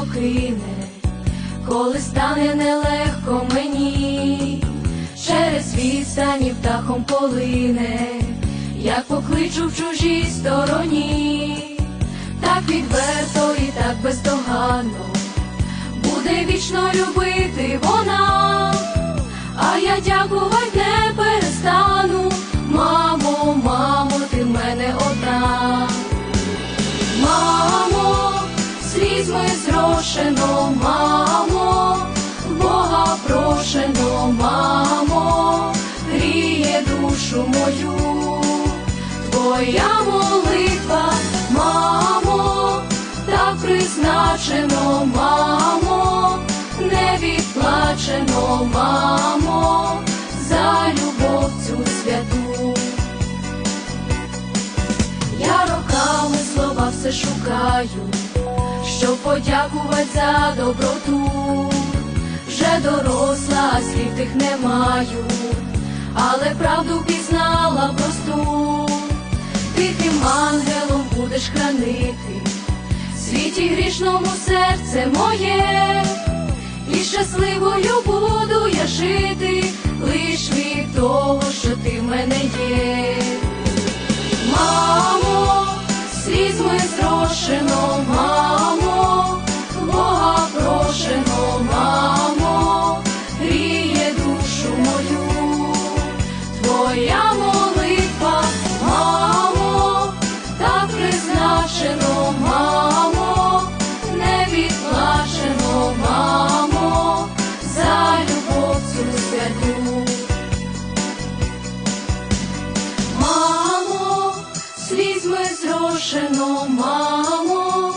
кине, коли стане нелегко мені, через відстані птахом полине, як покличу в чужій стороні, так відверто і так бездоганно. Буде вічно любити вона, а я дякувати не перестану. Мамо, мамо, ти в мене одна. Мамо, слізьми зрошено, мамо, Бога прошено, мамо, гріє душу мою, твоя молитва, мамо, так призначено, мамо, не відплачено, мамо, за любов цю святу. Я роками слова все шукаю, щоб подякувати за доброту. Вже доросла, слів тих не маю, але правду пізнала просту. Тихим ангелом будеш хранити, світі грішному серце моє, і щасливою буду я жити, лиш від того, що ти в мене є. Мамо, слізьми зрошено, зрошено, мамо,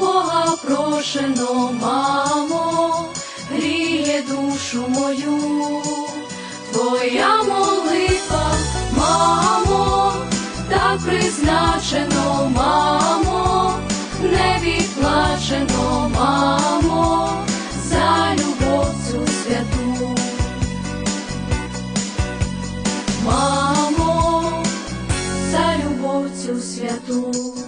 Бога прошено, мамо, гріє душу мою, твоя молитва, святу.